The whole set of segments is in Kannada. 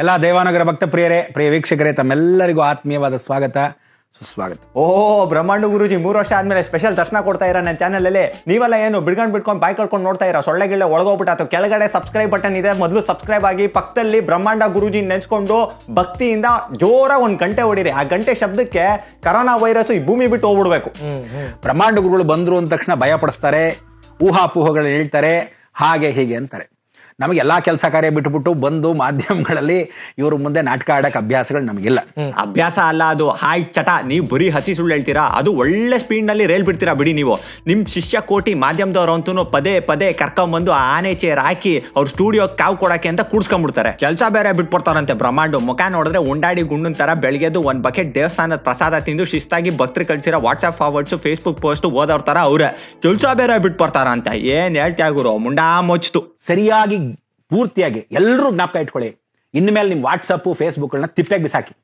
ಎಲ್ಲ ದೇವಾನಗರ ಭಕ್ತ ಪ್ರಿಯರೇ ಪ್ರಿಯ ವೀಕ್ಷಕರೇ, ತಮ್ಮೆಲ್ಲರಿಗೂ ಆತ್ಮೀಯವಾದ ಸ್ವಾಗತ. ಸುಸ್ವಾಗತ. ಓ, ಬ್ರಹ್ಮಾಂಡ ಗುರುಜಿ, ಮೂರು ವರ್ಷ ಆದ್ಮೇಲೆ ಸ್ಪೆಷಲ್ ದರ್ಶನ ಕೊಡ್ತಾ ಇರ ನನ್ನ ಚಾನಲ್ ಅಲ್ಲಿ ನೀವೆಲ್ಲ ಏನು ಬಿಡ್ಕೊಂಡು ಬಿಟ್ಕೊಂಡು ಬಾಯ್ ಕಳ್ಕೊಂಡು ನೋಡ್ತಾ ಇರೋ ಸೊಳ್ಳೆ ಗಿಳ್ಳೆ ಒಳಗೋಗ್ಬಿಟ್ಟು ಅಥವಾ ಕೆಳಗಡೆ ಸಬ್ಸ್ಕ್ರೈಬ್ ಬಟನ್ ಇದೆ, ಮೊದಲು ಸಬ್ಸ್ಕ್ರೈಬ್ ಆಗಿ ಪಕ್ಕದಲ್ಲಿ ಬ್ರಹ್ಮಾಂಡ ಗುರುಜಿ ನೆನ್ಸ್ಕೊಂಡು ಭಕ್ತಿಯಿಂದ ಜೋರ ಒಂದು ಗಂಟೆ ಹೊಡಿರಿ ಆ ಗಂಟೆ ಶಬ್ದಕ್ಕೆ ಕರೋನಾ ವೈರಸ್ ಈ ಭೂಮಿ ಬಿಟ್ಟು ಹೋಗ್ಬಿಡ್ಬೇಕು. ಬ್ರಹ್ಮಾಂಡ ಗುರುಗಳು ಬಂದ್ರು ಅಂದ ತಕ್ಷಣ ಭಯ ಪಡಿಸ್ತಾರೆ ಊಹಾಪೋಹಗಳು ಹೇಳ್ತಾರೆ, ಹಾಗೆ ಹೀಗೆ ಅಂತಾರೆ. ನಮಗೆ ಎಲ್ಲಾ ಕೆಲಸ ಕಾರ್ಯ ಬಿಟ್ಬಿಟ್ಟು ಬಂದು ಮಾಧ್ಯಮಗಳಲ್ಲಿ ಇವ್ರ ಮುಂದೆ ನಾಟಕ ಆಡಕ್ ಅಭ್ಯಾಸಗಳು ನಮಗಿಲ್ಲ. ಅಭ್ಯಾಸ ಅಲ್ಲ ಅದು ಹಾಯ್ ಚಟ ನೀವು ಬರೀ ಹಸಿ ಸುಳ್ಳು ಹೇಳ್ತೀರಾ? ಅದು ಒಳ್ಳೆ ಸ್ಪೀಡ್ನಲ್ಲಿ ರೇಲ್ ಬಿಡ್ತೀರಾ ಬಿಡಿ ನೀವು. ನಿಮ್ ಶಿಷ್ಯ ಕೋಟಿ ಮಾಧ್ಯಮದವ್ರು ಅಂತೂ ಪದೇ ಪದೇ ಕರ್ಕೊಂಬಂದು ಆನೆ ಚೇರ್ ಹಾಕಿ ಅವ್ರ ಸ್ಟುಡಿಯೋ ಕಾವು ಕೊಡಕ್ಕೆ ಅಂತ ಕೂಡ್ಸ್ಕೊಂಡ್ಬಿಡ್ತಾರೆ. ಕೆಲಸ ಬೇರೆ ಬಿಟ್ಬಿಡ್ತಾರಂತೆ ಬ್ರಹ್ಮಾಂಡ. ಮುಖ ನೋಡಿದ್ರೆ ಉಂಡಾಡಿ ಗುಂಡನ್ ತರ ಬೆಳಗ್ಗೆದ್ದು ಒಂದ್ ಬಕೆಟ್ ದೇವಸ್ಥಾನದ ಪ್ರಸಾದ ತಿಂದು ಶಿಸ್ತಾಗಿ ಭಕ್ತರು ಕಳಿಸಿರೋ ವಾಟ್ಸ್ಆಪ್ ಫಾರ್ವರ್ಡ್ಸ್ ಫೇಸ್ಬುಕ್ ಪೋಸ್ಟ್ ಓದೋರ್ ತರ ಅವ್ರೆ. ಕೆಲಸ ಬೇರೆ ಬಿಟ್ಬಿಡ್ತಾರ ಅಂತ ಏನ್ ಹೇಳ್ತಾ ಗುರು? ಮುಂಡಾ ಮುಚ್ತು ಸರಿಯಾಗಿ ಪೂರ್ತಿಯಾಗಿ ಎಲ್ಲರೂ ಜ್ಞಾಪಕ ಇಟ್ಕೊಳ್ಳಿ. ಇನ್ಮೇಲೆ ನಿಮ್ಮ ವಾಟ್ಸಪ್ ಫೇಸ್ಬುಕ್ಗಳನ್ನ ತಿಪ್ಪೆಗೆ ಬಿಸಾಕಿ.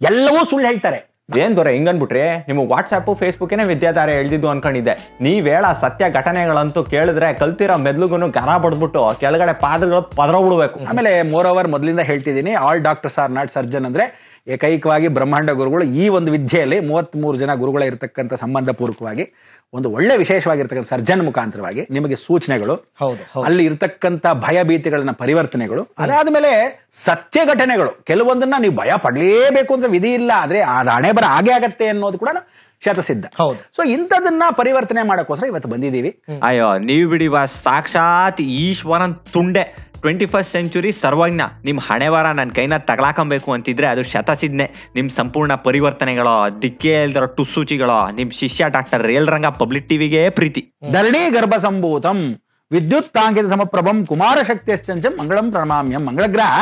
ಎಲ್ಲವೂ ಸುಳ್ಳು ಹೇಳ್ತಾರೆ. ಏನ್ ದೊರೆ ಹಿಂಗನ್ಬಿಟ್ರಿ ನಿಮ್ಮ ವಾಟ್ಸಪ್ ಫೇಸ್ಬುಕ್ಕಿನೇ ವಿದ್ಯಾಧಾರೆ ಎಳ್ದಿದ್ದು ಅನ್ಕೊಂಡಿದ್ದೆ. ನೀವ್ ಹೇಳ ಸತ್ಯ ಘಟನೆಗಳಂತೂ ಕೇಳಿದ್ರೆ ಕಲ್ತಿರೋ ಮೆದ್ಲುಗೂ ಗರ ಬಡ್ದ್ಬಿಟ್ಟು ಕೆಳಗಡೆ ಪಾದಗಳು ಪದರೋಗ್ಬಿಡ್ಬೇಕು ಆಮೇಲೆ ಮೋರ್ ಓವರ್ ಮೊದಲಿಂದ ಹೇಳ್ತಿದ್ದೀನಿ all doctors are not surgeon ಅಂದ್ರೆ ಏಕೈಕವಾಗಿ ಬ್ರಹ್ಮಾಂಡ ಗುರುಗಳು ಈ ಒಂದು ವಿದ್ಯೆಯಲ್ಲಿ ಮೂವತ್ತ್ ಮೂರು ಜನ ಗುರುಗಳ ಇರತಕ್ಕಂಥ ಸಂಬಂಧ ಪೂರ್ವಕವಾಗಿ ಒಂದು ಒಳ್ಳೆ ವಿಶೇಷವಾಗಿರ್ತಕ್ಕಂಥ ಸರ್ಜನ್ ಮುಖಾಂತರವಾಗಿ ನಿಮಗೆ ಸೂಚನೆಗಳು. ಹೌದು ಅಲ್ಲಿ ಇರ್ತಕ್ಕಂಥ ಭಯ ಪರಿವರ್ತನೆಗಳು ಪರಿವರ್ತನೆಗಳು ಅದಾದ್ಮೇಲೆ ಸತ್ಯ ಘಟನೆಗಳು ಕೆಲವೊಂದನ್ನ ನೀವು ಭಯ ಪಡಲೇಬೇಕು ಅಂತ ವಿಧಿ ಇಲ್ಲ ಆದ್ರೆ ಅದು ಹಣೆ ಬರ ಹಾಗೆ ಆಗತ್ತೆ ಅನ್ನೋದು ಕೂಡ ಶತಸಿದ್ಧ. ಹೌದು. ಸೊ ಇಂಥದನ್ನ ಪರಿವರ್ತನೆ ಮಾಡಕ್ಕೋಸ್ಕರ ಇವತ್ತು ಬಂದಿದ್ದೀವಿ. ಅಯ್ಯೋ ನೀವು ಬಿಡಿವಾ ಸಾಕ್ಷಾತ್ ಈಶ್ವರನ್ ತುಂಡೆ. ಟ್ವೆಂಟಿ ಫಸ್ಟ್ ಸೆಂಚುರಿ ಸರ್ವಜ್ಞ ನಿಮ್ಮ ಹಣೆವಾರ ನನ್ನ ಕೈನ ತಗಲಾಕಬೇಕು ಅಂತಿದ್ರೆ ಅದು ಶತಸಿದ್ನೆ ನಿಮ್ಮ ಸಂಪೂರ್ಣ ಪರಿವರ್ತನೆಗಳ ದಿಕ್ಕೇ ಇಲ್ದಿರೋ ಟುಸ್ಸೂಚಿಗಳೋ ನಿಮ್ ಶಿಷ್ಯ ಡಾಕ್ಟರ್ ರೇಲ್ ರಂಗ ಪಬ್ಲಿಕ್ ಟಿವಿಗೆ ಪ್ರೀತಿ. ಧರಣಿ ಗರ್ಭ ಸಂಭೂತಂ ವಿದ್ಯುತ್ ತಾಂಕಿತ ಸಮಪ್ರಭಂ ಕುಮಾರ ಶಕ್ತಿಯಶ್ಚಂಚಂ ಮಂಗಳಂ ಪ್ರಣಾಮ್ಯಂ ಮಂಗಳಗ್ರಹ.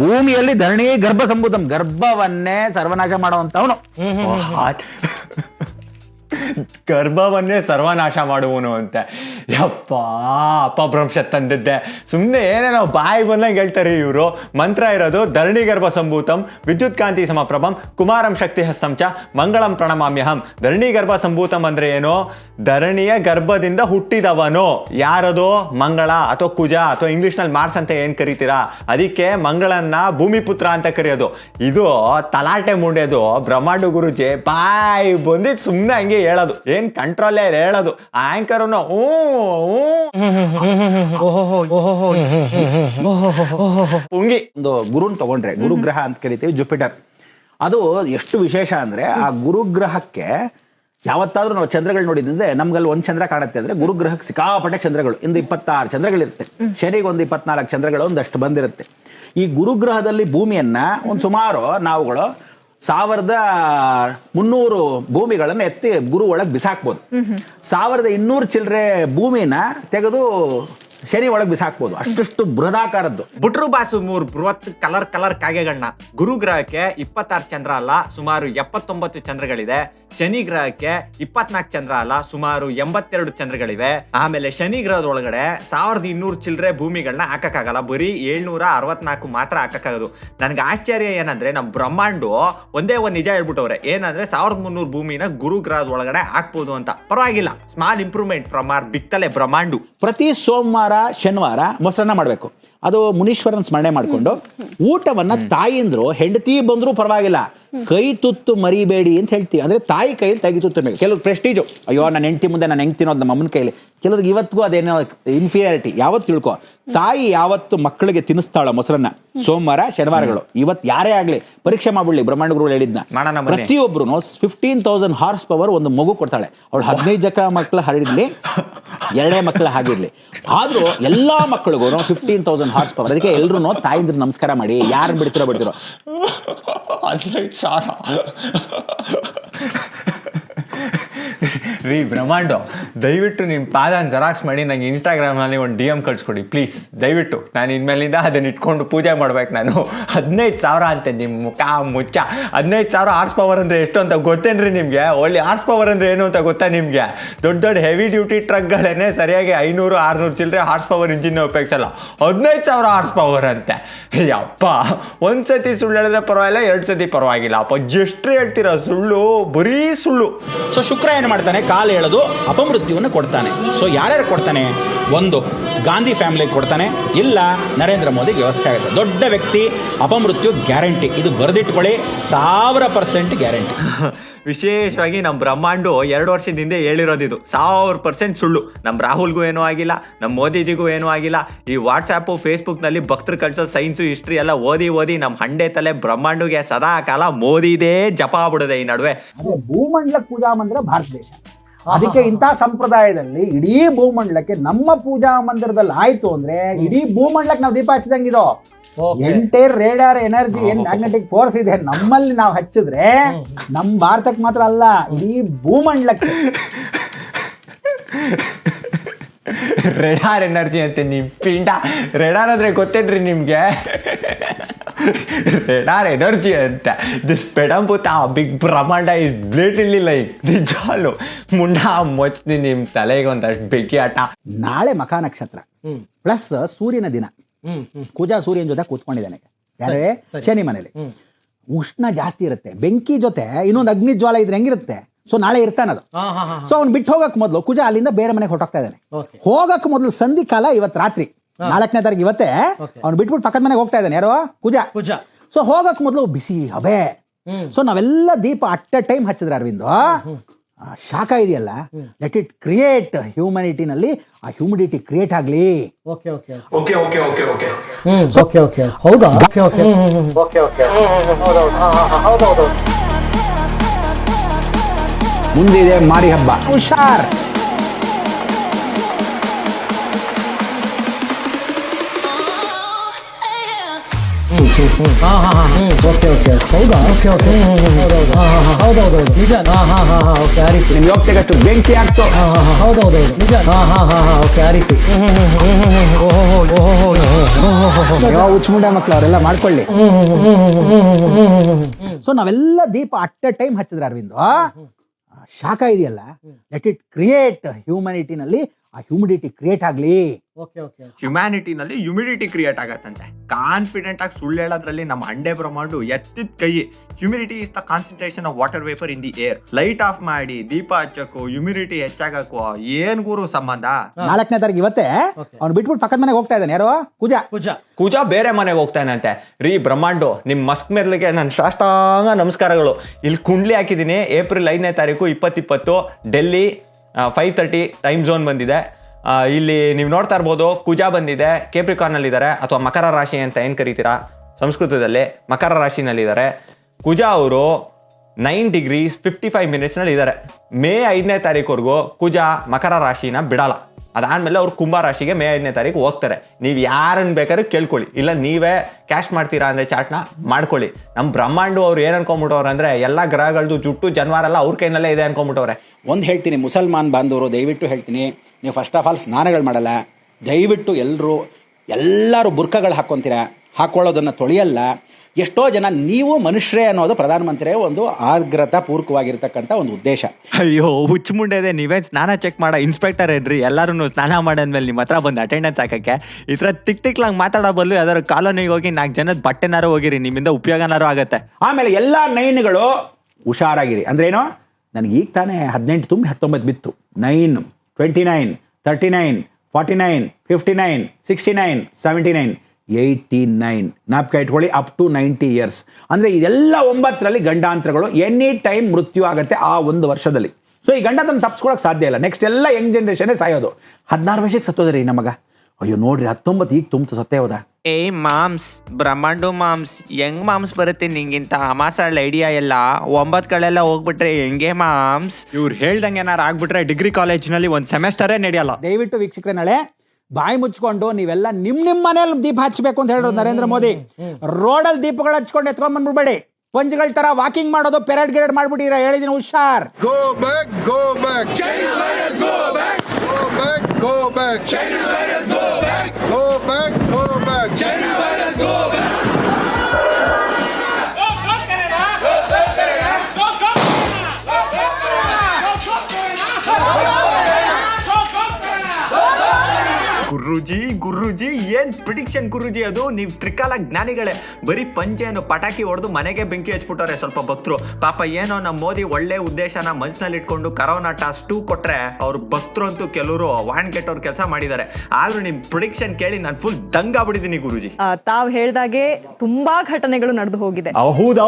ಭೂಮಿಯಲ್ಲಿ ಧರಣಿ ಗರ್ಭ ಸಂಭೂತಂ ಗರ್ಭವನ್ನೇ ಸರ್ವನಾಶ ಮಾಡುವಂತವನು ಗರ್ಭವನ್ನೇ ಸರ್ವನಾಶ ಮಾಡುವನು ಅಂತೆ. ಯಪ್ಪ ಅಪಭ್ರಂಶ ತಂದಿದ್ದೆ. ಸುಮ್ಮನೆ ಏನೇನೋ ಬಾಯಿ ಬಂದಂಗೆ ಹೇಳ್ತಾರೆ ಇವರು. ಮಂತ್ರ ಇರೋದು, ಧರಣಿ ಗರ್ಭ ಸಂಭೂತಂ, ವಿದ್ಯುತ್ ಕಾಂತಿ ಸಮಪ್ರಭಂ, ಕುಮಾರಂ ಶಕ್ತಿ ಹಸ್ತಂಚ ಮಂಗಳಂ ಪ್ರಣಮಾಮ್ಯಹಂ. ಧರಣಿ ಗರ್ಭ ಸಂಭೂತಂ ಅಂದ್ರೆ ಏನು? ಧರಣಿಯ ಗರ್ಭದಿಂದ ಹುಟ್ಟಿದವನು. ಯಾರದು? ಮಂಗಳ ಅಥವಾ ಕುಜ ಅಥವಾ ಇಂಗ್ಲಿಷ್ನಲ್ಲಿ ಮಾರ್ಸ್ ಅಂತ ಏನ್ ಕರಿತೀರಾ? ಅದಕ್ಕೆ ಮಂಗಳನ್ನ ಭೂಮಿ ಪುತ್ರ ಅಂತ ಕರೆಯೋದು. ಇದು ತಲಾಟೆ ಮುಂಡೆದು. ಬ್ರಹ್ಮಾಂಡ ಗುರುಜಿ, ಬಾಯ್ ಬಂದಿದ್ ಸುಮ್ಮನೆ ಹಂಗೆ ಹೇಳೋದು. ಏನ್ ಕಂಟ್ರೋಲೇ ಹೇಳೋದು. ಆಂಕರ್ ಪುಂಗಿ ಒಂದು ಗುರುನ್ ತಗೊಂಡ್ರೆ, ಗುರುಗ್ರಹ ಅಂತ ಕರಿತೀವಿ ಜುಪಿಟರ್ ಅದು ಎಷ್ಟು ವಿಶೇಷ ಅಂದ್ರೆ, ಆ ಗುರುಗ್ರಹಕ್ಕೆ ಯಾವತ್ತಾದ್ರೂ ನಾವು ಚಂದ್ರಗಳು ನೋಡಿದ್ರೆ ನಮ್ಗಲ್ಲಿ ಒಂದ್ ಚಂದ್ರ ಕಾಣುತ್ತೆ ಅಂದ್ರೆ, ಗುರುಗ್ರಹಕ್ಕೆ ಸಿಕ್ಕಾಪಟ್ಟೆ ಚಂದ್ರಗಳು. ಇಂದು ಇಪ್ಪತ್ತಾರು ಚಂದ್ರಗಳಿರುತ್ತೆ. ಶನಿಗೆ ಒಂದು ಇಪ್ಪತ್ನಾಲ್ಕು ಚಂದ್ರಗಳು, ಒಂದಷ್ಟು ಬಂದಿರುತ್ತೆ. ಈ ಗುರುಗ್ರಹದಲ್ಲಿ ಭೂಮಿಯನ್ನ ಒಂದು ಸುಮಾರು ನಾವುಗಳು ಸಾವಿರದ ಮುನ್ನೂರು ಭೂಮಿಗಳನ್ನು ಎತ್ತಿ ಗುರು ಒಳಗೆ ಬಿಸಾಕ್ಬೋದು. ಸಾವಿರದ ಇನ್ನೂರು ಚಿಲ್ಲರೆ ಭೂಮಿನ ತೆಗೆದು ಶನಿ ಒಳಗೆ ಬಿಸಾಕ್ಬೋದು. ಅಷ್ಟಷ್ಟು ಬೃಹದಾಕಾರದ್ದು. ಬುಟ್ರು ಬಾಸು ಮೂರ್ ಬೃಹತ್ ಕಲರ್ ಕಲರ್ ಕಾಗೆಗಳನ್ನ ಗುರು ಗ್ರಹಕ್ಕೆ ಇಪ್ಪತ್ತಾರು ಚಂದ್ರ ಅಲ್ಲ ಸುಮಾರು ಎಪ್ಪತ್ತೊಂಬತ್ತು ಚಂದ್ರಗಳಿದೆ. ಶನಿ ಗ್ರಹಕ್ಕೆ ಇಪ್ಪತ್ನಾಲ್ಕು ಚಂದ್ರ ಅಲ್ಲ ಸುಮಾರು ಎಂಬತ್ತೆರಡು ಚಂದ್ರಗಳಿವೆ. ಆಮೇಲೆ ಶನಿ ಗ್ರಹದ ಒಳಗಡೆ ಸಾವಿರದ ಇನ್ನೂರು ಚಿಲ್ಲರೆ ಭೂಮಿಗಳನ್ನ ಹಾಕಕ್ಕಾಗಲ್ಲ. ಬರೀ ಏಳ್ನೂರ ಅರವತ್ನಾಲ್ಕು ಮಾತ್ರ ಹಾಕಕ್ಕಾಗೋದು. ನನ್ಗೆ ಆಶ್ಚರ್ಯ ಏನಂದ್ರೆ ನಮ್ಮ ಬ್ರಹ್ಮಾಂಡು ಒಂದೇ ಒಂದು ನಿಜ ಹೇಳ್ಬಿಟ್ಟವ್ರೆ. ಏನಂದ್ರೆ ಸಾವಿರದ ಮುನ್ನೂರು ಭೂಮಿನ ಗುರು ಗ್ರಹದ ಒಳಗಡೆ ಹಾಕ್ಬೋದು ಅಂತ. ಪರವಾಗಿಲ್ಲ. ಸ್ಮಾಲ್ ಇಂಪ್ರೂವ್ಮೆಂಟ್ ಫ್ರಮ್ ಆರ್ ಬಿತ್ತಲೆ ಬ್ರಹ್ಮಾಂಡು ಪ್ರತಿ ಸೋಮವಾರ ಶನಿವಾರ ಮೊಸರನ್ನ ಮಾಡಬೇಕು. ಅದು ಮುನೀಶ್ವರನ್ ಸ್ಮರಣೆ ಮಾಡಿಕೊಂಡು ಊಟವನ್ನ ತಾಯಿಂದ್ರು ಹೆಂಡತಿ ಬಂದ್ರು ಪರವಾಗಿಲ್ಲ. ಕೈ ತುತ್ತು ಮರಿಬೇಡಿ ಅಂತ ಹೇಳ್ತೀವಿ. ಅಂದ್ರೆ ತಾಯಿ ಕೈಯಲ್ಲಿ ತೆಗಿ ತುತ್ತು ಬೇಕು ಕೆಲವ್ರು ಪ್ರೆಸ್ಟೀಜು ಅಯ್ಯೋ ನನ್ನ ಹೆಂಡತಿ ಮುಂದೆ ನಾನು ಹೆಂಗ್ ತಿನ್ನೋದು ನಮ್ಮ ಅಮ್ಮನ ಕೈಲಿ ಕೆಲವ್ರಿಗೆ ಇವತ್ತಿಗೂ ಅದೇನೋ ಇನ್ಫೀರಿಯಾರಿಟಿ ಯಾವತ್ತು ತಿಳ್ಕೊ? ತಾಯಿ ಯಾವತ್ತು ಮಕ್ಕಳಿಗೆ ತಿನ್ನಿಸ್ತಾಳ ಮೊಸರನ್ನ? ಸೋಮವಾರ ಶನಿವಾರಗಳು. ಇವತ್ತು ಯಾರೇ ಆಗ್ಲಿ ಪರೀಕ್ಷೆ ಮಾಡ್ಬಿಡ್ಲಿ ಬ್ರಹ್ಮಾಂಡ ಗುರುಗಳು ಹೇಳಿದ್ನ ಪ್ರತಿಯೊಬ್ಬರು ಫಿಫ್ಟೀನ್ ತೌಸಂಡ್ ಹಾರ್ಸ್ ಪವರ್ ಒಂದು ಮಗು ಕೊಡ್ತಾಳೆ. ಅವಳು ಹದಿನೈದು ಜಕ ಮಕ್ಕಳು ಹರಡಿರ್ಲಿ ಎರಡೇ ಮಕ್ಕಳು ಹಾಗಿರಲಿ. ಆದರೂ ಎಲ್ಲ ಮಕ್ಕಳಿಗೂ ಫಿಫ್ಟೀನ್ ತೌಸಂಡ್ ಹಾರ್ಸ್ ಪವರ್ ಅದಕ್ಕೆ ಎಲ್ಲರೂ ತಾಯಿಂದ್ರ ನಮಸ್ಕಾರ ಮಾಡಿ ಯಾರು ಬಿಡ್ತಿರೋ ಬಿಡ್ತಿರೋ. ಹದಿನೈದು ಸಾವಿರ ರೀ ಬ್ರಹ್ಮಾಂಡ, ದಯವಿಟ್ಟು ನಿಮ್ಮ ಪಾದನ ಜೆರಾಕ್ಸ್ ಮಾಡಿ, ನಂಗೆ ಇನ್ಸ್ಟಾಗ್ರಾಮ್ನಲ್ಲಿ ಒಂದು ಡಿ ಎಂ ಕಳ್ಸ್ಕೊಡಿ ಪ್ಲೀಸ್ ದಯವಿಟ್ಟು. ನಾನು ಇನ್ಮೇಲಿಂದ ಅದನ್ನ ಇಟ್ಕೊಂಡು ಪೂಜೆ ಮಾಡ್ಬೇಕು ನಾನು. ಹದಿನೈದು ಸಾವಿರ ಅಂತೆ ನಿಮ್ಮ ಮುಖ, ಮುಚ್ಚ. ಹದಿನೈದು ಸಾವಿರ ಆರ್ಸ್ ಪವರ್ ಅಂದರೆ ಎಷ್ಟು ಅಂತ ಗೊತ್ತೇನ್ರಿ ನಿಮಗೆ? ಒಳ್ಳೆ ಆರ್ಸ್ ಪವರ್ ಅಂದರೆ ಏನು ಅಂತ ಗೊತ್ತಾ ನಿಮಗೆ? ದೊಡ್ಡ ದೊಡ್ಡ ಹೆವಿ ಡ್ಯೂಟಿ ಟ್ರಕ್ಗಳೇ ಸರಿಯಾಗಿ ಐನೂರು, ಆರುನೂರು ಚಿಲ್ಲರೆ ಹಾರ್ಸ್ ಪವರ್ ಇಂಜಿನ್ ಉಪಯೋಗಿಸಲ್ಲ. ಹದಿನೈದು ಸಾವಿರ ಹಾರ್ಸ್ ಪವರ್ ಅಂತೆ. ಯಪ್ಪ, ಒಂದು ಸತಿ ಸುಳ್ಳು ಹೇಳಿದ್ರೆ ಪರವಾಗಿಲ್ಲ, ಎರಡು ಸತಿ ಪರವಾಗಿಲ್ಲ. ಅಪ್ಪ ಎಷ್ಟು ಹೇಳ್ತೀರಾ? ಸುಳ್ಳು, ಬರೀ ಸುಳ್ಳು. ಸೊ ಶುಕ್ರ ಏನು ಮಾಡ್ತಾನೆ? ಕಾಲು ಎಳೆದು ಅಪಮೃತ್ಯುವನ್ನು ಕೊಡ್ತಾನೆ. ಸೊ ಯಾರ್ಯಾರು ಕೊಡ್ತಾನೆ? ಒಂದು ಗಾಂಧಿ ಫ್ಯಾಮಿಲಿಗೆ ಕೊಡ್ತಾನೆ. ಇಲ್ಲ ನರೇಂದ್ರ ಮೋದಿಗೆ ವ್ಯವಸ್ಥೆ ಆಗುತ್ತೆ. ದೊಡ್ಡ ವ್ಯಕ್ತಿ ಅಪಮೃತ್ಯು ಗ್ಯಾರಂಟಿ ಇದು ಬರೆದಿಟ್ಕೊಳ್ಳಿ ಸಾವಿರ ಪರ್ಸೆಂಟ್ ಗ್ಯಾರಂಟಿ ವಿಶೇಷವಾಗಿ ನಮ್ಮ ಬ್ರಹ್ಮಾಂಡು ಎರಡು ವರ್ಷದ ಹಿಂದೆ ಹೇಳಿರೋದಿದು ಸಾವಿರ ಪರ್ಸೆಂಟ್ ಸುಳ್ಳು. ನಮ್ಮ ರಾಹುಲ್ಗೂ ಏನೂ ಆಗಿಲ್ಲ ನಮ್ಮ ಮೋದಿಜಿಗೂ ಏನೂ ಆಗಿಲ್ಲ. ಈ ವಾಟ್ಸಾಪು ಫೇಸ್ಬುಕ್ನಲ್ಲಿ ಭಕ್ತರು ಕಳ್ಸೋ ಸೈನ್ಸು ಹಿಸ್ಟ್ರಿ ಎಲ್ಲ ಓದಿ ಓದಿ ನಮ್ಮ ಹಂಡೆ ತಲೆ ಬ್ರಹ್ಮಾಂಡುಗೆ ಸದಾ ಕಾಲ ಮೋದಿದೇ ಜಪ ಬಿಡದೆ ಈ ನಡುವೆ. ಭೂಮಂಡಲ ಭೂಮಂಡಲಕ್ಕೆ ಪೂಜಾ ಮಂದಿರ ಭಾರತ ದೇಶ. ಅದಕ್ಕೆ ಇಂಥ ಸಂಪ್ರದಾಯದಲ್ಲಿ ಇಡೀ ಭೂಮಂಡಲಕ್ಕೆ ನಮ್ಮ ಪೂಜಾ ಮಂದಿರದಲ್ಲಿ ಆಯ್ತು ಅಂದ್ರೆ ಇಡೀ ಭೂಮಂಡಲಕ್ಕೆ ನಾವು ದೀಪ ಹಚ್ಚಿದಂಗಿದೋ. ಎಂಟೈರ್ ರೇಡಾರ್ ಎನರ್ಜಿ ಏನ್ ಮ್ಯಾಗ್ನೆಟಿಕ್ ಫೋರ್ಸ್ ಇದೆ ನಮ್ಮಲ್ಲಿ ನಾವು ಹಚ್ಚಿದ್ರೆ ನಮ್ಮ ಭಾರತಕ್ಕೆ ಮಾತ್ರ ಅಲ್ಲ ಇಡೀ ಭೂಮಂಡಲಕ್ಕೆ. ರೆಡಾರ್ ಎನರ್ಜಿ ಅಂತೆ ನಿಮ್ ಪಿಂಡ. ರೆಡಾರ್ ಅಂದ್ರೆ ಗೊತ್ತೇನ್ರಿ ನಿಮ್ಗೆ? ರೆಡಾರ್ ಎನರ್ಜಿ ಅಂತ. ದಿಸ್ ಪೆಡಂಪುತ ಬಿಗ್ ಬ್ರಹ್ಮಾಂಡ ಇಸ್ ಬ್ಲೇಟಲ್ಲಿ ಲೈಕ್ ನಿಜಾಲು. ಮುಂಡ ಮೊಚ್ತಿ ನಿಮ್ ತಲೆಗೆ ಒಂದಷ್ಟು ಬೆಂಕಿ ಆಟ. ನಾಳೆ ಮಖ ನಕ್ಷತ್ರ. ಪ್ಲಸ್ ಸೂರ್ಯನ ದಿನ. ಕುಜ ಸೂರ್ಯನ ಜೊತೆ ಕೂತ್ಕೊಂಡಿದ್ದಾನೆ. ಯಾರೇ? ಶನಿ ಮನೇಲಿ. ಉಷ್ಣ ಜಾಸ್ತಿ ಇರುತ್ತೆ. ಬೆಂಕಿ ಜೊತೆ ಇನ್ನೊಂದು ಅಗ್ನಿ ಜ್ವಾಲ ಇದ್ರೆ ಹೆಂಗಿರುತ್ತೆ? ಸೊ ನಾಳೆ ಇರ್ತಾನದು ಸೊ ಅವ್ನು ಬಿಟ್ಟು ಹೋಗಕ್ ಮೊದಲು ಕುಜಾ ಅಲ್ಲಿಂದ ಬೇರೆ ಮನೆಗೆ ಹೊರಟೋಗ್ತಾ ಇದ್ದಾನೆ. ಹೋಗಕ್ ಮೊದಲು ಸಂಧಿ ಕಾಲ ಇವತ್ತು ರಾತ್ರಿ. ನಾಲ್ಕನೇ ತಾರೀಕು ಇವತ್ತೇ ಅವ್ನು ಬಿಟ್ಬಿಟ್ಟು ಪಕ್ಕದ ಮನೆಗೆ ಹೋಗ್ತಾ ಇದ್ದಾನೆ ಯಾರೋ? ಕುಜ ಕುಜ ಸೊ ಹೋಗಕ್ ಮೊದಲು ಬಿಸಿ ಹಬೆ. ಸೊ ನಾವೆಲ್ಲ ದೀಪ ಅಟ್ ಎ ಟೈಮ್ ಹಚ್ಚಿದ್ರೆ ಅರವಿಂದ್? ಆ ಶಾಖ ಇದೆಯಲ್ಲ? ಲೆಟ್ ಇಟ್ ಕ್ರಿಯೇಟ್ ಹ್ಯೂಮನಿಟಿನಲ್ಲಿ ಆ ಹ್ಯೂಮಿಡಿಟಿ ಕ್ರಿಯೇಟ್ ಆಗ್ಲಿ. Okay okay okay okay okay okay hmm okay okay ಹೌದಾ? ಓಕೆ ಓಕೆ ಮುಂದಿದೆ ಮಾರಿ ಹಬ್ಬ. ಹುಷಾರ್. ಹಾ ಹಾಂ ಹಾಂ ಓಕೆ ಓಕೆ ಹೌದಾ ಓಕೆ ಓಕೆ ಹೌದೌದು ಹೌದು ಹಾ ಹೌದೌದು ನಿಜ ಹಾಂ ಹಾಂ ಹಾಂ ಹಾ ಓಕೆ ಆ ರೀತಿ ಬೆಂಕಿ ಆಗ್ತು ಹಾಂ ಹಾಂ ನಿಜ ಹಾಂ ಹಾಂ ಹಾಂ ಹಾಂ ಓಕೆ ಆ ರೀತಿ ಓಹೋ ಓಹೋ ಮಕ್ಳು ಅವರೆಲ್ಲ ಮಾಡ್ಕೊಳ್ಳಿ ಸೊ ನಾವೆಲ್ಲ ದೀಪ ಅಟ್ ಎ ಟೈಮ್ ಹಚ್ಚಿದ್ರೆ ಅರವಿಂದ್ ಶಾಖ ಇದೆಯಲ್ಲ ಲೆಟ್ ಇಟ್ ಕ್ರಿಯೇಟ್ ಹ್ಯೂಮನಿಟಿನಲ್ಲಿ ಆ ಹ್ಯೂಮಿಡಿಟಿ ಕ್ರಿಯೇಟ್ ಆಗ್ಲಿ. ಓಕೆ ಓಕೆ ಹ್ಯುಮ್ಯಾನಿಟಿನಲ್ಲಿ ಹ್ಯುಮಿಡಿಟಿ ಕ್ರಿಯೇಟ್ ಆಗತ್ತಂತೆ. ಕಾನ್ಫಿಡೆಂಟ್ ಆಗಿ ಸುಳ್ಳು ಹೇಳೋದ್ರಲ್ಲಿ ನಮ್ಮ ಹಂಡೆ ಬ್ರಹ್ಮಾಂಡು ಎತ್ತಿದ ಕೈ. Humidity is the concentration of water vapour in the air light off ಮಾಡಿ ದೀಪ ಹಚ್ಚಕ್ಕೂ ಹ್ಯುಮಿಡಿಟಿ ಹೆಚ್ಚಾಗಕ್ಕೂ ಏನ್ ಗುರು ಸಂಬಂಧ? ನಾಲ್ಕನೇ ತಾರೀಕು ಇವತ್ತೇ ಅವ್ನು ಬಿಟ್ಬಿಟ್ಟು ಪಕ್ಕದ ಮನೆಗೆ ಹೋಗ್ತಾ ಇದ್ದಾನೆ. ಯಾರೋ? ಕುಜಾ ಕುಜಾ ಕುಜಾ ಬೇರೆ ಮನೆಗೆ ಹೋಗ್ತಾನಂತೆ ರೀ ಬ್ರಹ್ಮಾಂಡು ನಿಮ್ ಮಸ್ಕ್ ಮೆರ್ಲಿಗೆ ನನ್ನ ಸಾಷ್ಟಾಂಗ ನಮಸ್ಕಾರಗಳು. ಇಲ್ಲಿ ಕುಂಡ್ಲಿ ಹಾಕಿದ್ದೀನಿ. ಏಪ್ರಿಲ್ ಐದನೇ ತಾರೀಕು ಇಪ್ಪತ್ತಿಪ್ಪತ್ತು Delhi five thirty time zone ಬಂದಿದೆ. ಇಲ್ಲಿ ನೀವು ನೋಡ್ತಾ ಇರ್ಬೋದು, ಕುಜಾ ಬಂದಿದೆ ಕೇಪ್ರಿಕಾರ್ನಲ್ಲಿದ್ದಾರೆ ಅಥವಾ ಮಕರ ರಾಶಿ ಅಂತ ಏನು ಕರಿತೀರಾ? ಸಂಸ್ಕೃತದಲ್ಲಿ ಮಕರ ರಾಶಿನಲ್ಲಿದ್ದಾರೆ. ಕುಜಾ ಅವರು ನೈನ್ ಡಿಗ್ರೀಸ್ ಫಿಫ್ಟಿ ಫೈವ್ ಮಿನಿಟ್ಸ್ನಲ್ಲಿ ಇದ್ದಾರೆ ಮೇ ಐದನೇ ತಾರೀಕುವರೆಗೂ ಕುಜಾ ಮಕರ ರಾಶಿನ ಬಿಡಲ್ಲ. ಅದಾದ್ಮೇಲೆ ಅವ್ರು ಕುಂಭ ರಾಶಿಗೆ ಮೇ ಐದನೇ ತಾರೀಕು ಹೋಗ್ತಾರೆ. ನೀವು ಯಾರನ್ನು ಬೇಕಾದ್ರೂ ಕೇಳ್ಕೊಳ್ಳಿ. ಇಲ್ಲ, ನೀವೇ ಕ್ಯಾಶ್ ಮಾಡ್ತೀರಾ ಅಂದರೆ ಚಾಟ್ನ ಮಾಡ್ಕೊಳ್ಳಿ. ನಮ್ಮ ಬ್ರಹ್ಮಾಂಡು ಅವ್ರು ಏನು ಅನ್ಕೊಂಬಿಟ್ಟವ್ರು ಅಂದರೆ ಎಲ್ಲ ಗ್ರಹಗಳದ್ದು ಜುಟ್ಟು ಜನವಾರ ಎಲ್ಲ ಅವ್ರ ಕೈನಲ್ಲೇ ಇದೆ ಅನ್ಕೊಂಬಿಟ್ಟವ್ರೆ ಒಂದು ಹೇಳ್ತೀನಿ, ಮುಸಲ್ಮಾನ್ ಬಾಂಧವರು, ದಯವಿಟ್ಟು ಹೇಳ್ತೀನಿ, ನೀವು ಫಸ್ಟ್ ಆಫ್ ಆಲ್ ಸ್ನಾನಗಳು ಮಾಡಲ್ಲ. ದಯವಿಟ್ಟು ಎಲ್ಲರೂ ಎಲ್ಲರೂ ಬುರ್ಕಗಳು ಹಾಕ್ಕೊಂತೀರಾ? ಹಾಕೊಳ್ಳೋದನ್ನು ತೊಳೆಯಲ್ಲ ಎಷ್ಟೋ ಜನ ನೀವು ಮನುಷ್ಯರೇ ಅನ್ನೋದು ಪ್ರಧಾನಮಂತ್ರಿಯ ಒಂದು ಆಗ್ರತಾ ಪೂರ್ವಕವಾಗಿರ್ತಕ್ಕಂಥ ಒಂದು ಉದ್ದೇಶ. ಅಯ್ಯೋ ಹುಚ್ಚ ಮುಂಡೆದೆ ನೀವೇನ್ ಸ್ನಾನ ಚೆಕ್ ಮಾಡೋ ಇನ್ಸ್ಪೆಕ್ಟರ್ ಏನ್ರಿ ಎಲ್ಲರೂ ಸ್ನಾನ ಮಾಡಾದ್ಮೇಲೆ ನಿಮ್ಮ ಹತ್ರ ಬಂದು ಅಟೆಂಡೆನ್ಸ್ ಹಾಕಕ್ಕೆ. ಈ ಥರ ತಿಕ್ ತಿಕ್ಲಾಗ್ ಮಾತಾಡೋ ಬದಲು ಯಾವ್ದಾದ್ರು ಕಾಲೋನಿಗೆ ಹೋಗಿ ನಾಲ್ಕು ಜನದ ಬಟ್ಟೆನಾರು ಹೋಗಿರಿ ನಿಮ್ಮಿಂದ ಉಪಯೋಗನಾರು ಆಗುತ್ತೆ. ಆಮೇಲೆ ಎಲ್ಲ ನೈನ್ಗಳು ಹುಷಾರಾಗಿರಿ. ಅಂದ್ರೇನು? ನನಗೆ ಈಗ ತಾನೇ ಹದಿನೆಂಟು ತುಂಬಿ ಹತ್ತೊಂಬತ್ತು ಬಿತ್ತು. Nine twenty nine thirty nine forty nine fifty nine sixty nine seventy nine eighty nine ಜ್ಞಾಪಕ ಇಟ್ಕೊಳ್ಳಿ ಅಪ್ ಟು ನೈಂಟಿ ಇಯರ್ಸ್ ಅಂದರೆ ಇದೆಲ್ಲ ಒಂಬತ್ತರಲ್ಲಿ ಗಂಡಾಂತರಗಳು ಎನಿ ಟೈಮ್ ಮೃತ್ಯು ಆಗುತ್ತೆ ಆ ಒಂದು ವರ್ಷದಲ್ಲಿ ಸೊ ಈ ಗಂಡದನ್ನ ತಪ್ಸ್ಕೊಳಕ್ಕೆ ಸಾಧ್ಯ ಇಲ್ಲ ನೆಕ್ಸ್ಟ್ ಎಲ್ಲ ಯಂಗ್ ಜನ್ರೇಷನೇ ಸಾಯೋದು ಹದಿನಾರು ವರ್ಷಕ್ಕೆ ಸತ್ತೋದ್ರಿ ನಮಗ ಅಯ್ಯೋ ನೋಡ್ರಿ ಹತ್ತೊಂಬತ್ತು ಈಗ ತುಂಬ ಸತ್ತೇ ಹೋದ ಏ ಮಾಮ್ಸ್ ಬ್ರಹ್ಮಾಂಡು ಮಾಮ್ಸ್ ಹೆಂಗ್ ಮಾಮ್ಸ್ ಬರುತ್ತೆ ನಿಂಗಿಂತ ಅಮಾಸಾಳ ಐಡಿಯಾ ಎಲ್ಲ ಒಂಬತ್ಗಳೆಲ್ಲ ಹೋಗ್ಬಿಟ್ರೆ ಹೆಂಗೆ ಮಾಮ್ಸ್ ಇವ್ರು ಹೇಳ್ದಂಗೆ ಏನಾರು ಆಗ್ಬಿಟ್ರೆ ಡಿಗ್ರಿ ಕಾಲೇಜ್ನಲ್ಲಿ ಒಂದು ಸೆಮೆಸ್ಟರೇ ನಡೆಯಲ್ಲ ದಯವಿಟ್ಟು ವೀಕ್ಷಕರೇ ನಾಳೆ ಬಾಯಿ ಮುಚ್ಕೊಂಡು ನೀವೆಲ್ಲ ನಿಮ್ ನಿಮ್ ಮನೇಲಿ ದೀಪ ಹಚ್ಬೇಕು ಅಂತ ಹೇಳೋದು ನರೇಂದ್ರ ಮೋದಿ. ರೋಡಲ್ಲಿ ದೀಪಗಳು ಹಚ್ಕೊಂಡು ಎತ್ಕೊಂಡ್ ಬಂದ್ಬಿಡ್ಬೇಡಿ. ಪಂಜ್ಗಳ ತರ ವಾಕಿಂಗ್ ಮಾಡೋದು ಪೆರೇಡ್ ಗಿರೇಡ್ ಮಾಡ್ಬಿಟ್ಟಿರ ಹೇಳಿದಿನ ಹುಷಾರ್. Go back, go back. ಗುರುಜಿ ಏನ್ ಪ್ರಿಡಿಕ್ಷನ್ ಗುರುಜಿ ಅದು? ನೀವು ತ್ರಿಕಾಲ ಜ್ಞಾನಿಗಳೇ ಬರೀ ಪಂಚೆಯನ್ನು ಪಟಾಕಿ ಹೊಡೆದು ಮನೆಗೆ ಬೆಂಕಿ ಹಚ್ಬಿಟ್ಟವ್ರೆ ಸ್ವಲ್ಪ ಭಕ್ತರು. ಪಾಪ ಏನೋ ನಮ್ಮ ಮೋದಿ ಒಳ್ಳೆ ಉದ್ದೇಶನ ಮನ್ಸಿನಲ್ಲಿ ಇಟ್ಕೊಂಡು ಕರೋನಾ ಟಾಸ್ ಟೂ ಕೊಟ್ರೆ ಅವ್ರ ಭಕ್ತರು ಅಂತೂ ಕೆಲವರು ವಾಹನ್ ಕೆಟ್ಟವ್ರು ಕೆಲಸ ಮಾಡಿದ್ದಾರೆ. ಆದ್ರೂ ನಿಮ್ ಪ್ರಿಡಿಕ್ಷನ್ ಕೇಳಿ ನಾನು ಫುಲ್ ದಂಗ ಬಿಡಿದೀನಿ ಗುರುಜಿ. ತಾವ್ ಹೇಳ್ದಾಗೆ ತುಂಬಾ ಘಟನೆಗಳು ನಡೆದು ಹೋಗಿದೆ. ಹೌದು